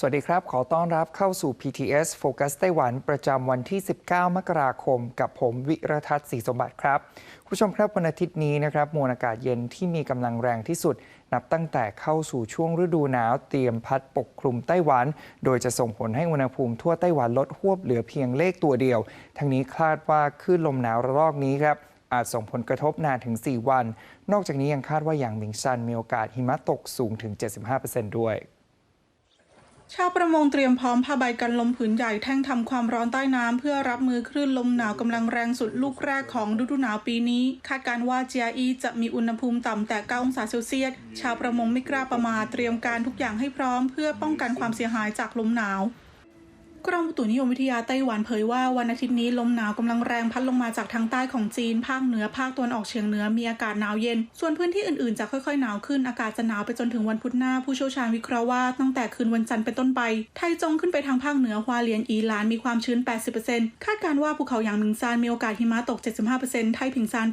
สวัสดีครับ ขอต้อนรับเข้าสู่ PTS Focus ไต้หวันประจำวันที่ 19 มกราคม กับผมวิรทัศน์ศรีสมบัติครับคุณผู้ชมครับวันอาทิตย์นี้นะครับมวลอากาศเย็นที่มีกำลังแรงที่สุด นับตั้งแต่เข้าสู่ช่วงฤดูหนาวเตรียมพัดปกคลุมไต้หวัน โดยจะส่งผลให้อุณหภูมิทั่วไต้หวันลดหวบเหลือเพียงเลขตัวเดียว ทั้งนี้คาดว่าคลื่นลมหนาวระลอกนี้ครับอาจส่งผลกระทบนานถึง 4 วัน นอกจากนี้ยังคาดว่าอย่างหมิงซันมีโอกาสหิมะตกสูงถึง 75%ด้วย ชาวประมงเตรียมพร้อมผ้าใบกันลมผืนใหญ่แท่งทำความร้อนใต้น้ำเพื่อรับมือคลื่นลมหนาวกำลังแรงสุดลูกแรกของฤดูหนาวปีนี้ คาดการว่าเจียอีจะมีอุณหภูมิต่ำแต่9องศาเซลเซียส ชาวประมงไม่กล้าประมาทเตรียมการทุกอย่างให้พร้อมเพื่อป้องกันความเสียหายจากลมหนาว กรมอุตุนิยมวิทยาไต้หวันเผยว่าวันอาทิตย์นี้ลมหนาวกำลังแรงพัดลงมาจากทางใต้ของจีน ภาคเหนือภาคตะวันออกเฉียงเหนือมีอากาศหนาวเย็น ส่วนพื้นที่อื่นๆจะค่อยๆหนาวขึ้นอากาศจะหนาวไปจนถึงวันพุธหน้าผู้เชี่ยวชาญวิเคราะห์ว่าตั้งแต่คืนวันจันทร์เป็นต้นไป ไทจงขึ้นไปทางภาคเหนือฮวาเลียนอีหลานมีความชื้น 80%คาดการณ์ว่าภูเขาหยางหมิงซานมีโอกาสหิมะตก 75%ไทผิงซาน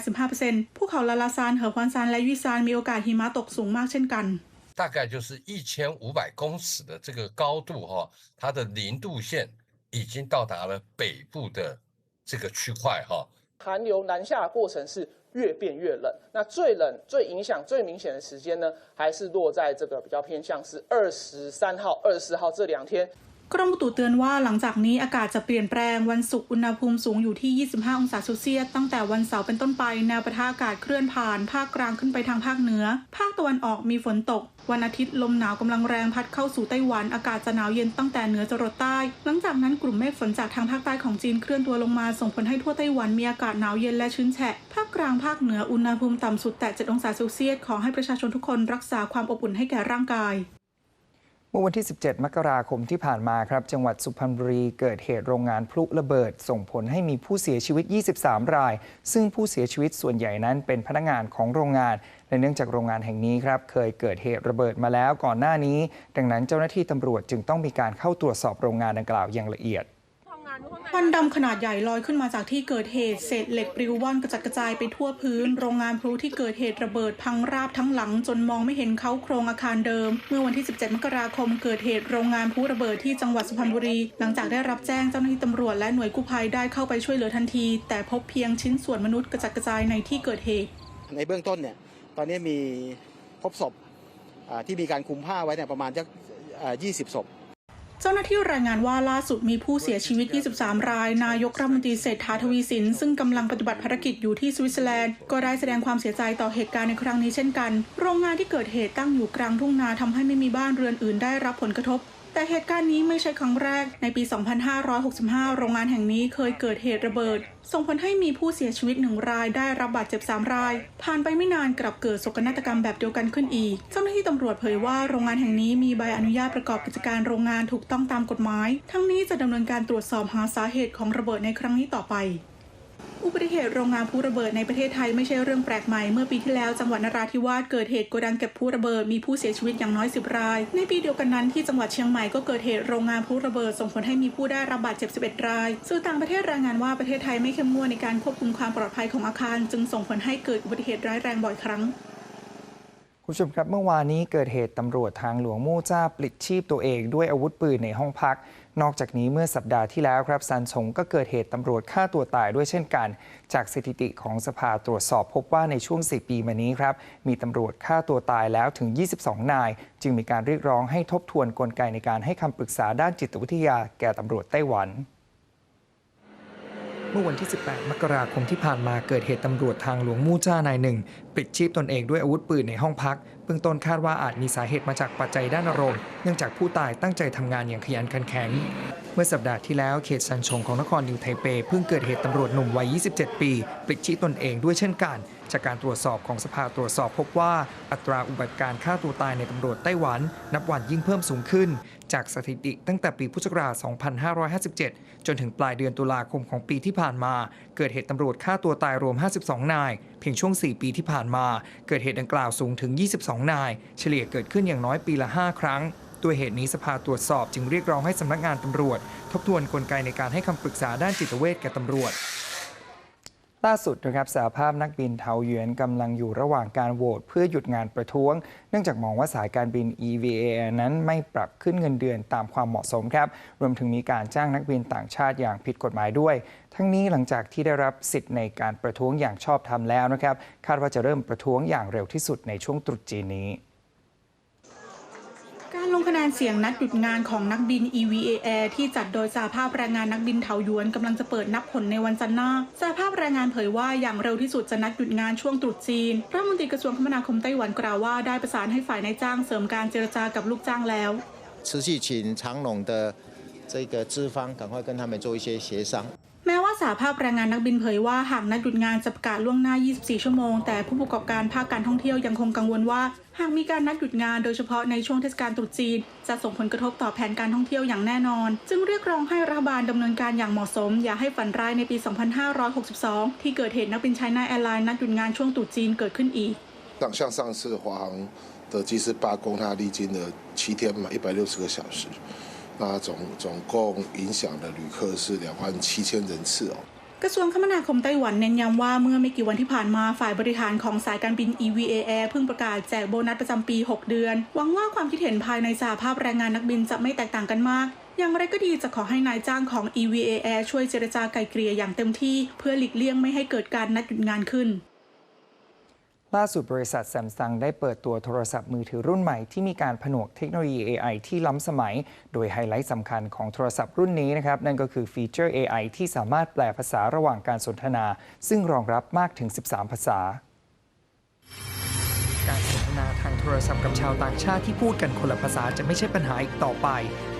80-85%ภูเขาลาลาซานเหอฮวานซานและยุยซานมีโอกาสหิมะตกสูงมากเช่นกัน 大概就是一千五百公尺的这个高度哈、它的零度线已经到达了北部的这个区块哈、寒流南下的过程是越变越冷。那最冷、最影响、最明显的时间呢，还是落在这个比较偏向是二十三号、二十四号这两天。 กรมอุตุเตือนว่าหลังจากนี้อากาศจะเปลี่ยนแปลงวันศุกร์อุณหภูมิสูงอยู่ที่ 25 องศาเซลเซียสตั้งแต่วันเสาร์เป็นต้นไปแนวปะทะอากาศเคลื่อนผ่าน ภาคกลางขึ้นไปทางภาคเหนือ ภาคตะวันออกมีฝนตก วันอาทิตย์ลมหนาวกำลังแรงพัดเข้าสู่ไต้หวันอากาศจะหนาวเย็นตั้งแต่เหนือจรดใต้ หลังจากนั้นกลุ่มเมฆฝนจากทางภาคใต้ของจีนเคลื่อนตัวลงมาส่งผลให้ทั่วไต้หวันมีอากาศหนาวเย็นและชื้นแฉะภาคกลางภาคเหนืออุณหภูมิต่ำสุดแต่7องศาเซลเซียสขอให้ประชาชนทุกคนรักษาความอบอุ่นให้แก่ร่างกาย มื่อวันที่ 17 มกราคมที่ผ่านมาครับ จังหวัดสุพรรณบุรีเกิดเหตุโรงงานพลุระเบิด ส่งผลให้มีผู้เสียชีวิต 23 ราย ซึ่งผู้เสียชีวิตส่วนใหญ่นั้นเป็นพนักงานของโรงงาน และเนื่องจากโรงงานแห่งนี้ครับ เคยเกิดเหตุระเบิดมาแล้วก่อนหน้านี้ ดังนั้นเจ้าหน้าที่ตำรวจจึงต้องมีการเข้าตรวจสอบโรงงานดังกล่าวอย่างละเอียด ควันดำขนาดใหญ่ลอยขึ้นมาจากที่เกิดเหตุเศษเหล็กปลิวว่อนกระจัดกระจายไปทั่วพื้น โรงงานพลุที่เกิดเหตุระเบิดพังราบทั้งหลัง จนมองไม่เห็นเขาโครงอาคารเดิม เมื่อวันที่ 17 มกราคมเกิดเหตุโรงงานพลุระเบิดที่จังหวัดสุพรรณบุรี หลังจากได้รับแจ้งเจ้าหน้าที่ตำรวจและหน่วยกู้ภัยได้เข้าไปช่วยเหลือทันที แต่พบเพียงชิ้นส่วนมนุษย์กระจัดกระจายในที่เกิดเหตุ ในเบื้องต้นเนี่ยตอนนี้มีพบศพที่มีการคลุมผ้าไว้เนี่ยประมาณจะยี่สิบศพ เจ้าหน้าที่รายงานว่าล่าสุดมีผู้เสียชีวิต 23 ราย นายกรัฐมนตรีเศรษฐาทวีสิน ซึ่งกำลังปฏิบัติภารกิจอยู่ที่สวิตเซอร์แลนด์ ก็ได้แสดงความเสียใจต่อเหตุการณ์ในครั้งนี้เช่นกัน โรงงานที่เกิดเหตุตั้งอยู่กลางทุ่งนาทำให้ไม่มีบ้านเรือนอื่นได้รับผลกระทบ แต่เหตุการณ์นี้ไม่ใช่ครั้งแรก ในปี 2565 โรงงานแห่งนี้เคยเกิดเหตุระเบิด ส่งผลให้มีผู้เสียชีวิตหนึ่งรายได้รับบาดเจ็บ 3 ราย ผ่านไปไม่นานกลับเกิดโศกนาฏกรรมแบบเดียวกันขึ้นอีก เจ้าหน้าที่ตำรวจเผยว่าโรงงานแห่งนี้มีใบอนุญาตประกอบกิจการโรงงานถูกต้องตามกฎหมาย ทั้งนี้จะดำเนินการตรวจสอบหาสาเหตุของระเบิดในครั้งนี้ต่อไป อุบัติเหตุโรงงานพลุระเบิดในประเทศไทยไม่ใช่เรื่องแปลกใหม่ เมื่อปีที่แล้วจังหวัดนราธิวาสเกิดเหตุโกดังเก็บพลุระเบิดมีผู้เสียชีวิตอย่างน้อย 10 ราย ในปีเดียวกันนั้นที่จังหวัดเชียงใหม่ก็เกิดเหตุโรงงานพลุระเบิดส่งผลให้มีผู้ได้รับบาดเจ็บ 11 ราย สื่อต่างประเทศรายงานว่าประเทศไทยไม่เข้มงวดในการควบคุมความปลอดภัยของอาคาร จึงส่งผลให้เกิดอุบัติเหตุร้ายแรงบ่อยครั้งคุณผู้ชมครับเมื่อวานนี้เกิดเหตุตำรวจทางหลวงมู่จ้าปลิดชีพตัวเองด้วยอาวุธปืนในห้องพัก นอกจากนี้เมื่อสัปดาห์ที่แล้วครับซันชงก็เกิดเหตุตำรวจฆ่าตัวตายด้วยเช่นกัน จากสถิติของสภาตรวจสอบพบว่าในช่วง 4 ปีมานี้ครับมีตำรวจฆ่าตัวตายแล้วถึง 22 นาย จึงมีการเรียกร้องให้ทบทวนกลไกในการให้คำปรึกษาด้านจิตวิทยาแก่ตำรวจไต้หวัน เมื่อวันที่ 18 มกราคมที่ผ่านมาเกิดเหตุตำรวจทางหลวงมู่จ้านายหนึ่งปิดชีพตนเองด้วยอาวุธปืนในห้องพักเบื้องต้นคาดว่าอาจมีสาเหตุมาจากปัจจัยด้านอารมณ์เนื่องจากผู้ตายตั้งใจทำงานอย่างขยันขันแข็ง เมื่อสัปดาห์ที่แล้วเขตซันชงของนครนิวไทเปเพิ่งเกิดเหตุตำรวจหนุ่มวัย 27 ปีปลิดชีตนเองด้วยเช่นกัน จากการตรวจสอบของสภาตรวจสอบพบว่าอัตราอุบัติการฆ่าตัวตายในตำรวจไต้หวัน นับวันยิ่งเพิ่มสูงขึ้น จากสถิติตั้งแต่ปีพุทธศักราช 2557 จนถึงปลายเดือนตุลาคมของปีที่ผ่านมา เกิดเหตุตำรวจฆ่าตัวตายรวม 52 นาย เพียงช่วง 4 ปีที่ผ่านมา เกิดเหตุดังกล่าวสูงถึง 22 นาย เฉลี่ยเกิดขึ้นอย่างน้อยปีละ 5 ครั้ง ด้วยเหตุนี้สภาตรวจสอบจึงเรียกร้องให้สำนักงานตำรวจ ทบทวนกลไกในการให้คำปรึกษาด้านจิตเวชแก่ตำรวจล่าสุดนะครับสหภาพนักบินเทาหยวนกำลังอยู่ระหว่างการโหวตเพื่อหยุดงานประท้วง เนื่องจากมองว่าสายการบิน EVA นั้นไม่ปรับขึ้นเงินเดือนตามความเหมาะสมครับ รวมถึงมีการจ้างนักบินต่างชาติอย่างผิดกฎหมายด้วย ทั้งนี้หลังจากที่ได้รับสิทธิ์ในการประท้วงอย่างชอบธรรมแล้วนะครับ คาดว่าจะเริ่มประท้วงอย่างเร็วที่สุดในช่วงตรุษจีนนี้ คะแนนเสียงนัดหยุดงานของนักบิน EVA Air ที่จัดโดยสหภาพแรงงานนักบินเถาหยวนกำลังจะเปิดนับผลในวันจันทร์หน้าสหภาพแรงงานเผยว่าอย่างเร็วที่สุดจะนัดหยุดงานช่วงตรุษจีนรัฐมนตรีกระทรวงคมนาคมไต้หวันกล่าวว่าได้ประสานให้ฝ่ายนายจ้างเสริมการเจรจากับลูกจ้างแล้ว 持续请长龙的这个资方赶快跟他们做一些协商。 แม้ว่าสาภาพแรงงานนักบินเผยว่าหากนัดหยุดงานจะประกาศล่วงหน้า 24 ชั่วโมง แต่ผู้ประกอบการภาคการท่องเที่ยวยังคงกังวลว่า หากมีการนัดหยุดงานโดยเฉพาะในช่วงเทศกาลตรุษจีน จะส่งผลกระทบต่อแผนการท่องเที่ยวอย่างแน่นอน จึงเรียกร้องให้รัฐบาลดำเนินการอย่างเหมาะสม อย่าให้ฝันร้ายในปี 2562 ที่เกิดเหตุนักบินไชน่าแอร์ไลน์นัดหยุดงานช่วงตรุษจีนเกิดขึ้นอีก 像像上次华航的机师罢工，它历经了七天嘛，一百六十个小时， 那总总共影响的旅客是两万七千人次哦。 กระทรวงคมนาคมไต้หวันเน้นย้ำว่าเมื่อไม่กี่วันที่ผ่านมาฝ่ายบริหารของสายการบิน EVA Air เพิ่งประกาศแจกโบนัสประจำปี 6 เดือน หวังว่าความคิดเห็นภายในสหภาพแรงงานนักบินจะไม่แตกต่างกันมาก อย่างไรก็ดีจะขอให้นายจ้างของ EVA Air ช่วยเจรจาไกลเกลี่ยอย่างเต็มที่ เพื่อหลีกเลี่ยงไม่ให้เกิดการนัดหยุดงานขึ้น ล่าสุดบริษัท Samsung ได้เปิดตัวโทรศัพท์มือถือรุ่นใหม่ที่มีการผนวกเทคโนโลยี AI ที่ล้ำสมัย โดยไฮไลท์สำคัญของโทรศัพท์รุ่นนี้นะครับ นั่นก็คือฟีเจอร์ AI ที่สามารถแปลภาษาระหว่างการสนทนา ซึ่งรองรับมากถึง 13 ภาษา การสนทนาทางโทรศัพท์กับชาวต่างชาติที่พูดกันคนละภาษาจะไม่ใช่ปัญหาอีกต่อไป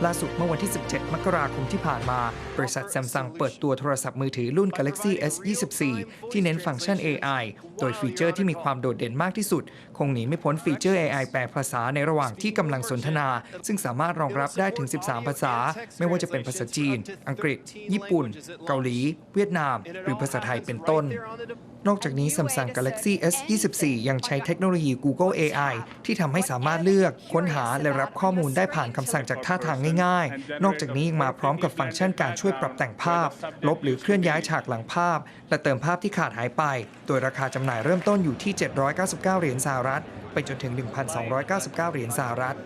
ล่าสุดเมื่อวันที่ 17 มกราคมที่ผ่านมา บริษัท Samsung เปิดตัวโทรศัพท์มือถือรุ่น Galaxy S24 ที่เน้นฟังก์ชัน AI โดยฟีเจอร์ที่มีความโดดเด่นมากที่สุด คงหนีไม่พ้นฟีเจอร์ AI แปลภาษาในระหว่างที่กำลังสนทนา ซึ่งสามารถรองรับได้ถึง 13 ภาษา ไม่ว่าจะเป็นภาษาจีน อังกฤษ ญี่ปุ่น เกาหลี เวียดนาม หรือภาษาไทยเป็นต้นนอกจากนี้ Samsung Galaxy S24 ยังใช้เทคโนโลยี Google AI ที่ทำให้สามารถเลือก ค้นหาและรับข้อมูลได้ผ่านคำสั่งจากท่าทางง่ายๆ นอกจากนี้ยังมาพร้อมกับฟังก์ชันการช่วยปรับแต่งภาพ ลบหรือเคลื่อนย้ายฉากหลังภาพ และเติมภาพที่ขาดหายไป โดยราคาจำหน่ายเริ่มต้นอยู่ที่ 799 เหรียญสหรัฐ ไปจนถึง 1,299 เหรียญสหรัฐ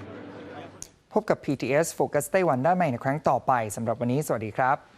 พบกับ PTS Focus ไต้หวันได้ใหม่ในครั้งต่อไปสำหรับวันนี้สวัสดีครับ